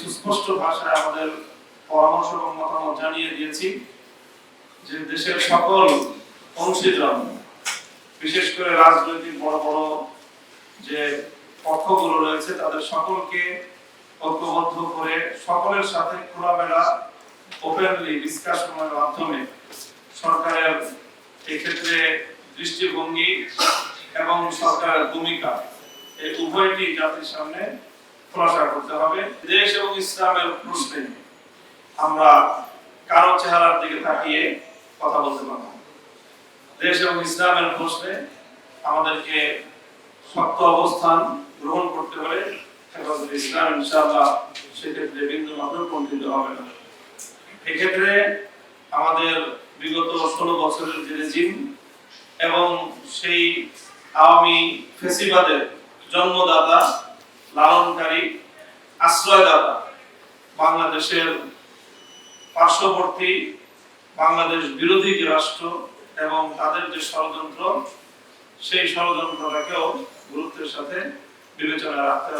সুস্পষ্ট ভাষায় আমাদের পরামর্শ এবং মতামত জানিয়ে দিয়েছি যে দেশের সকল অংশীদার বিশেষ করে রাজনৈতিক বড় বড় যে পক্ষগুলো রয়েছে, তাদের সকলকে ঐক্যবদ্ধ করে সকলের সাথে খোলামেলা ওপেনলি ডিসকাশনের মাধ্যমে সরকারের এক্ষেত্রে দৃষ্টিভঙ্গি এবং সরকারের ভূমিকা, এই উভয়টি জাতির সামনে খোলাসা করতে হবে। এবং ইসলামের প্রশ্নে আমরা কারও চেহারার দিকে তাকিয়ে কথা বলতে পারব। দেশ এবং ইসলামের প্রশ্নে আমাদেরকে শক্ত অবস্থান গ্রহণ করতে হলে হেফাজত ইসলাম ইনশাআল্লাহ সেক্ষেত্রে বিন্দু মাত্র কণ্ঠিত হবে না এক্ষেত্রে আমাদের বিগত ষোলো বছরের যে রেজিম এবং সেই আওয়ামী ফেসিবাদের জন্মদাতা, লালনকারী, আশ্রয়দাতা বাংলাদেশের পার্শ্ববর্তী বাংলাদেশ বিরোধী যে রাষ্ট্র এবং তাদের যে ষড়যন্ত্র, সেই ষড়যন্ত্রটাকেও গুরুত্বের সাথে বিবেচনা রাখতে হবে।